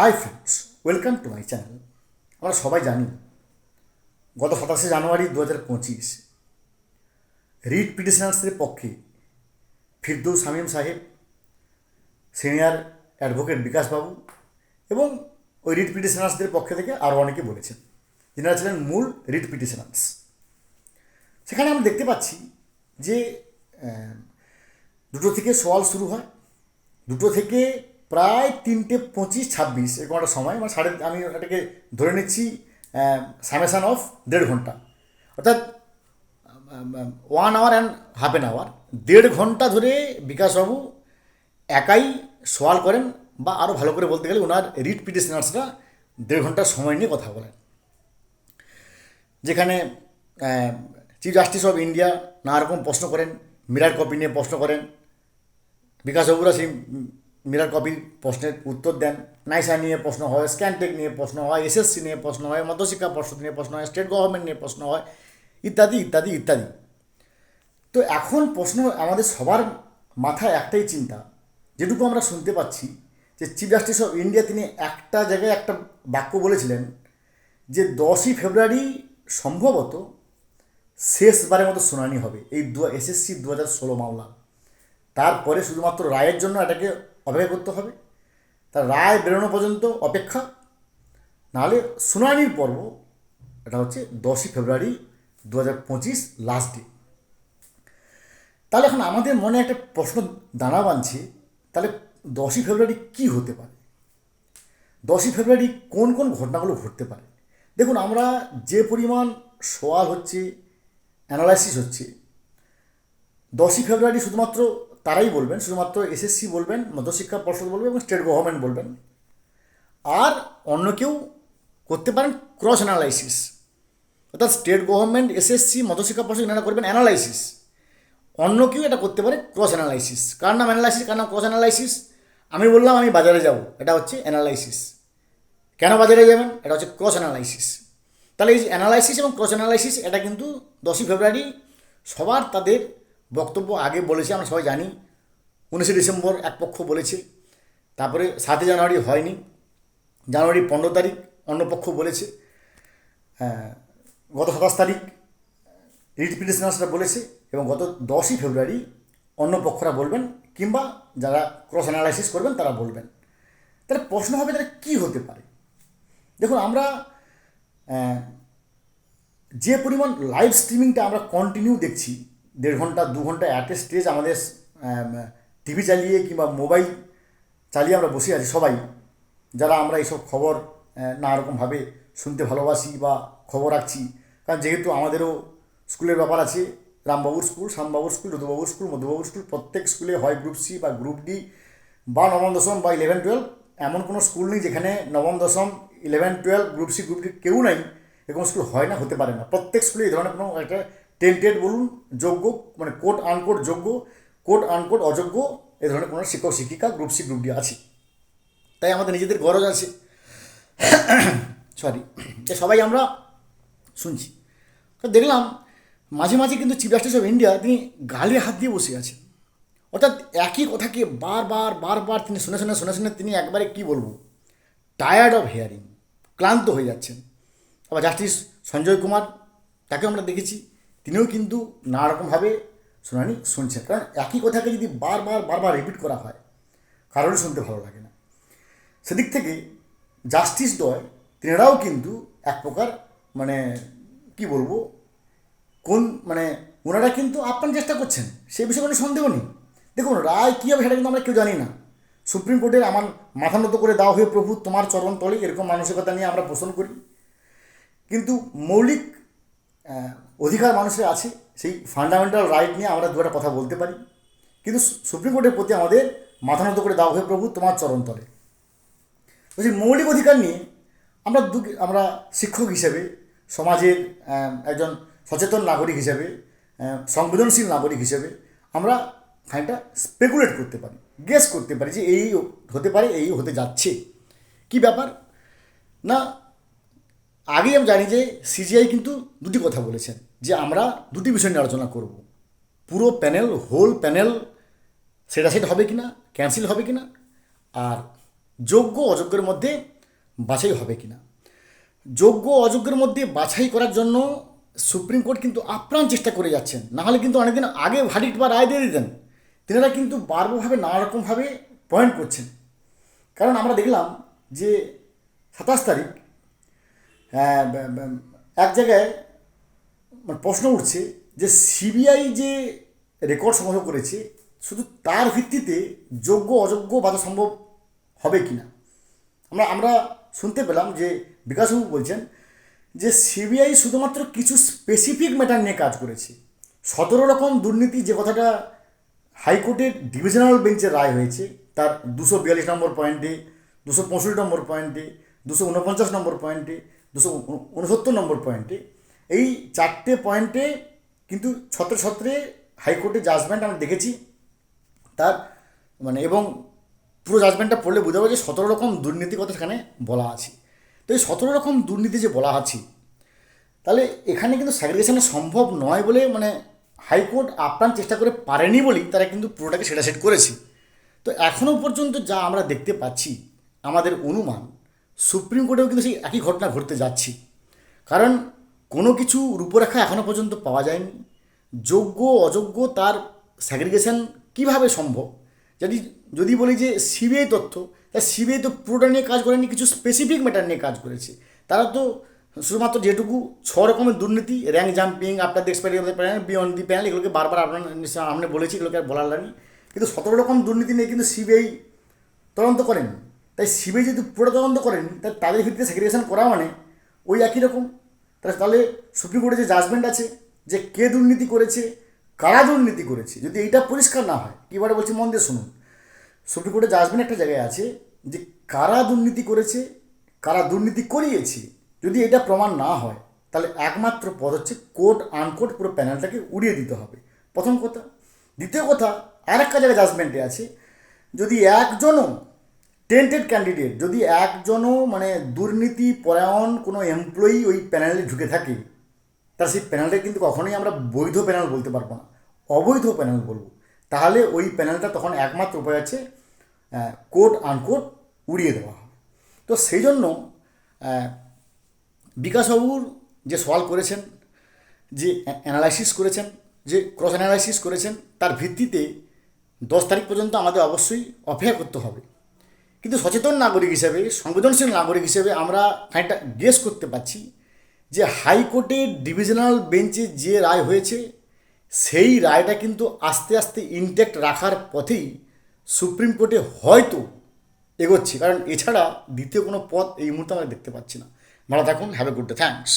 Hi friends welcome to my channel আমরা সবাই জানি, গত সাতাশে জানুয়ারি দু হাজার পঁচিশ, রিট পিটিশনার্সদের পক্ষে ফিরদৌস শামীম সাহেব, সিনিয়র অ্যাডভোকেট বিকাশবাবু এবং ওই রিট পিটিশনার্সদের পক্ষে থেকে আরও অনেকে বলেছেন, যিনারা ছিলেন মূল রিট পিটিশনার্স। সেখানে আমরা দেখতে পাচ্ছি যে দুটো থেকে সওয়াল শুরু হয়, দুটো থেকে প্রায় তিনটে পঁচিশ ছাব্বিশ, এরকম একটা সময় মানে সাড়ে, আমি এটাকে ধরে নিচ্ছি সামেশান অফ দেড় ঘণ্টা। অর্থাৎ one hour and half an hour দেড় ঘণ্টা ধরে বিকাশবাবু একাই সওয়াল করেন বা আরও ভালো করে বলতে গেলে ওনার রিট পিটিশনার্সরা দেড় ঘণ্টার সময় নিয়ে কথা বলেন। যেখানে চিফ জাস্টিস অফ ইন্ডিয়া নানা রকম প্রশ্ন করেন মিরার কপি নিয়ে প্রশ্ন করেন, বিকাশবাবুরা সেই মিরার কপির প্রশ্নের উত্তর দেন। নাইসা নিয়ে প্রশ্ন হয় স্ক্যানটেক নিয়ে প্রশ্ন হয় এসএসসি নিয়ে প্রশ্ন হয়, মধ্যশিক্ষা পর্ষদ নিয়ে প্রশ্ন হয় স্টেট গভর্নমেন্ট নিয়ে প্রশ্ন হয়, ইত্যাদি ইত্যাদি ইত্যাদি। তো এখন প্রশ্ন আমাদের সবার মাথায় একটাই চিন্তা, যেটুকু আমরা শুনতে পাচ্ছি, যে চিফ জাস্টিস অফ ইন্ডিয়া তিনি একটা জায়গায় একটা বাক্য বলেছিলেন, যে দশই ফেব্রুয়ারি সম্ভবত শেষবারের মতো শুনানি হবে, এই দু এসএসসি দু হাজার ষোলো মামলা। তারপরে শুধুমাত্র রায়ের জন্য এটাকে অপেক্ষা করতে হবে। তার রায় বেরোনো পর্যন্ত অপেক্ষা। নাহলে শুনানির পর্ব, এটা হচ্ছে দশই ফেব্রুয়ারি দু হাজার পঁচিশ লাস্ট ডে তাহলে এখন আমাদের মনে একটা প্রশ্ন দানা বাঁধছে, তাহলে দশই ফেব্রুয়ারি কী হতে পারে? দশই ফেব্রুয়ারি কোন কোন ঘটনাগুলো ঘটতে পারে? দেখুন, আমরা যে পরিমাণ সওয়াল হচ্ছে অ্যানালাইসিস হচ্ছে, দশই ফেব্রুয়ারি শুধুমাত্র তারাই বলবেন, শুধুমাত্র এসএসসি বলবেন, মধ্যশিক্ষা পর্ষদ বলবে এবং স্টেট গভর্নমেন্ট বলবেন। আর অন্য কেউ করতে পারেন ক্রস অ্যানালাইসিস অর্থাৎ state government SSC Madhyashiksha Parshad এনারা করবেন অ্যানালাইসিস অন্য কেউ এটা করতে পারে ক্রস অ্যানালাইসিস কার নাম অ্যানালাইসিস কার নাম ক্রস অ্যানালাইসিস আমি বললাম, আমি বাজারে যাব। এটা হচ্ছে অ্যানালাইসিস কেন বাজারে যাবেন? এটা হচ্ছে ক্রস অ্যানালাইসিস তাহলে এই অ্যানালাইসিস এবং ক্রস অ্যানালাইসিস এটা কিন্তু দশই ফেব্রুয়ারি সবার তাদের বক্তব্য আগে বলেছে, আমরা সবাই জানি। উনিশে ডিসেম্বর এক পক্ষ বলেছে। তারপরে সাতই জানুয়ারি হয়নি। জানুয়ারি পনেরো তারিখ অন্য পক্ষ বলেছে। গত সাতাশ তারিখ রিট পিটিশনার্সরা বলেছে এবং গত দশই ফেব্রুয়ারি অন্য পক্ষরা বলবেন কিংবা যারা ক্রস অ্যানালাইসিস করবেন তারা বলবেন। তাহলে প্রশ্ন হবে তাহলে কী হতে পারে? দেখুন, আমরা যে পরিমাণ লাইভ স্ট্রিমিংটা আমরা কন্টিনিউ দেখছি দেড় ঘণ্টা দু ঘণ্টা অ্যাট এ স্টেজ আমাদের টিভি চালিয়ে কিংবা মোবাইল চালিয়ে আমরা বসে আছি সবাই। যারা আমরা এইসব খবর আহ, নানা রকমভাবে শুনতে ভালোবাসি বা খবর রাখছি। কারণ যেহেতু আমাদেরও স্কুলের ব্যাপার আছে রামবাবুর স্কুল শ্যামবাবুর স্কুল রুদুবাবুর স্কুল মধুবাবুর স্কুল প্রত্যেক স্কুলে হয় গ্রুপ সি বা গ্রুপ ডি বা নবম দশম বা ইলেভেন টুয়েলভ এমন কোনো স্কুল নেই যেখানে নবম দশম eleven twelve group C group D কেউ নাই। এরকম স্কুল হয় না হতে পারে না। প্রত্যেক স্কুলে এই ধরনের কোনো একটা টেন্টেড বলুন, যোগ্য মানে কোট আনকোট যোগ্য কোট আনকোট অযোগ্য, এ ধরনের কোনো শিক্ষক, শিক্ষিকা গ্রুপ সি গ্রুপ ডি আছে। তাই আমাদের নিজেদের গরজ আছে। সরি সবাই আমরা শুনছি। তো দেখলাম, মাঝে মাঝে কিন্তু চিফ জাস্টিস অফ ইন্ডিয়া তিনি গালে হাত দিয়ে বসে আছেন। অর্থাৎ একই কথাকে বারবার বারবার তিনি শুনে শুনে শুনে শুনে তিনি একবারে কি বলব? টায়ার্ড অফ হেয়ারিং ক্লান্ত হয়ে যাচ্ছেন। আবার জাস্টিস সঞ্জয় কুমার তাকে আমরা দেখেছি। তিনিও কিন্তু নানারকমভাবে শুনানি শুনছেন। কারণ একই কথাকে যদি বারবার বারবার রিপিট করা হয়, কারোরই শুনতে ভালো লাগে না। সেদিক থেকে জাস্টিস দয় তেনারাও কিন্তু এক প্রকার মানে কি বলব, কোন মানে ওনারা কিন্তু আপ্রাণ চেষ্টা করছেন, সে বিষয়ে কোনো সন্দেহ নেই। দেখুন, রায় কী হবে সেটা কিন্তু আমরা কেউ জানি না। সুপ্রিম কোর্টের আমার মাথা নত করে দেওয়া হয়ে, প্রভু, তোমার চরণ তলে এরকম মানসিকতা নিয়ে আমরা পোষণ করি। কিন্তু মৌলিক অধিকার মানুষের আছে, সেই ফান্ডামেন্টাল রাইট নিয়ে আমরা দু একটা কথা বলতে পারি। কিন্তু সুপ্রিম কোর্টের প্রতি আমাদের মাথা নত করে দেওয়া হয়ে প্রভু, তোমার চরণ তলে। বলছি, মৌলিক অধিকার নিয়ে আমরা দু, আমরা শিক্ষক হিসেবে, সমাজের একজন সচেতন নাগরিক হিসেবে সংবেদনশীল নাগরিক হিসেবে আমরা খানিকটা স্পেকুলেট করতে পারি গেস করতে পারি যে এই হতে পারে, এই হতে যাচ্ছে। কি ব্যাপার? না আগেই আমি জানি যে সিজিআই কিন্তু দুটি কথা বলেছেন, যে আমরা দুটি বিষয় নিয়ে আলোচনা করব। পুরো প্যানেল হোল প্যানেল, সেটা সেটা হবে কি না ক্যান্সেল হবে কি না আর যোগ্য অযোগ্যের মধ্যে বাছাই হবে কিনা। যোগ্য অযোগ্যের মধ্যে বাছাই করার জন্য সুপ্রিম কোর্ট কিন্তু আপ্রাণ চেষ্টা করে যাচ্ছেন। নাহলে কিন্তু অনেকদিন আগে ভার্ডিক্ট বা রায় দিয়ে দিতেন। তেনারা কিন্তু বারবারভাবে নানা রকমভাবে পয়েন্ট করছেন। কারণ আমরা দেখলাম যে সাতাশ তারিখ এক জায়গায় মানে প্রশ্ন উঠছে যে সিবিআই যে রেকর্ড সংগ্রহ করেছে, শুধু তার ভিত্তিতে যোগ্য, অযোগ্য বাধা সম্ভব হবে কি না আমরা আমরা শুনতে পেলাম যে বিকাশবাবু বলছেন যে সিবিআই শুধুমাত্র কিছু স্পেসিফিক ম্যাটার নিয়ে কাজ করেছে। সতেরো রকম দুর্নীতি যে কথাটা হাইকোর্টের ডিভিশনাল বেঞ্চের রায় হয়েছে, তার দুশো বিয়াল্লিশ নম্বর পয়েন্টে দুশো পঁয়ষট্টি নম্বর পয়েন্টে দুশো উনপঞ্চাশ নম্বর পয়েন্টে দুশো উনসত্তর নম্বর পয়েন্টে এই চারটে পয়েন্টে কিন্তু ছত্রে ছত্রে হাইকোর্টের জাজমেন্ট আমরা দেখেছি। তার মানে এবং পুরো জাজমেন্টটা পড়লে বোঝা যাবে যে সতেরো রকম দুর্নীতি কথা সেখানে বলা আছে। তো এই সতেরো রকম দুর্নীতি যে বলা আছে, তাহলে এখানে কিন্তু স্যাগ্রিগেশনে সম্ভব নয় বলে মানে হাইকোর্ট আপ্রাণ চেষ্টা করে পারেনি বলেই তারা কিন্তু পুরোটাকে সেটা সেট করেছে। তো এখনও পর্যন্ত যা আমরা দেখতে পাচ্ছি, আমাদের অনুমান সুপ্রিম কোর্টেও কিন্তু সেই একই ঘটনা ঘটতে যাচ্ছি। কারণ কোনো কিছু রূপরেখা এখনও পর্যন্ত পাওয়া যায়নি। যোগ্য, অযোগ্য তার স্যাগ্রিগেশন কীভাবে সম্ভব? যদি যদি বলি যে সিবিআই তথ্য, তা সিবিআই তো পুরোটা নিয়ে কাজ করেনি, কিছু স্পেসিফিক ম্যাটার নিয়ে কাজ করেছে। তারা তো শুধুমাত্র যেটুকু ছ রকমের দুর্নীতি র্যাঙ্ক জাম্পিং আপনার expiry of panel beyond the panel এগুলোকে বারবার আপনার আমরা বলেছি, এগুলোকে আর বলার লাগেনি কিন্তু সতেরো রকম দুর্নীতি নিয়ে কিন্তু সিবিআই তদন্ত করেন। তাই সিবিআই যদি পুরো তদন্ত করেন তাই তাদের ভিত্তিতে সেগ্রিগেশন করা মানে ওই একই রকম। তাহলে তাহলে সুপ্রিম কোর্টে যে জাজমেন্ট আছে, যে কে দুর্নীতি করেছে, কারা দুর্নীতি করেছে, যদি এইটা পরিষ্কার না হয় এবারে বলছি মন দিয়ে শুনুন। সুপ্রিম কোর্টের জাজমেন্ট একটা জায়গায় আছে, যে কারা দুর্নীতি করেছে, কারা দুর্নীতি করিয়েছে, যদি এটা প্রমাণ না হয়, তাহলে একমাত্র পদ হচ্ছে কোর্ট আনকোর্ট পুরো প্যানেলটাকে উড়িয়ে দিতে হবে। প্রথম কথা। দ্বিতীয় কথা আর একটা জায়গায় জাজমেন্টে আছে, যদি একজনও টেন্টেড ক্যান্ডিডেট যদি একজনও মানে দুর্নীতি, পরায়ণ কোনো এমপ্লয়ি ওই প্যানেলে ঢুকে থাকে তাহলে সেই প্যানেলটা কিন্তু কখনোই আমরা বৈধ প্যানেল বলতে পারব না। অবৈধ প্যানেল বলব। তাহলে ওই প্যানেলটা তখন একমাত্র উপায় আছে কোর্ট আনকোর্ট উড়িয়ে দেওয়া। তো সেই জন্য বিকাশবাবুর যে সওয়াল করেছেন, যে অ্যানালাইসিস করেছেন, যে ক্রস অ্যানালাইসিস করেছেন, তার ভিত্তিতে দশ তারিখ পর্যন্ত আমাদের অবশ্যই অপেক্ষা করতে হবে। কিন্তু সচেতন নাগরিক হিসেবে, সংবেদনশীল নাগরিক হিসেবে আমরা খানিকটা গেস করতে পারছি যে হাইকোর্টের ডিভিশনাল বেঞ্চে যে রায় হয়েছে, সেই রায়টা কিন্তু আস্তে আস্তে ইনট্যাক্ট রাখার পথেই সুপ্রিম কোর্টে হয়তো এগোচ্ছে। কারণ এছাড়া দ্বিতীয় কোনো পথ এই মুহূর্তে আমরা দেখতে পাচ্ছি না। ভালো থাকুন have a good day thanks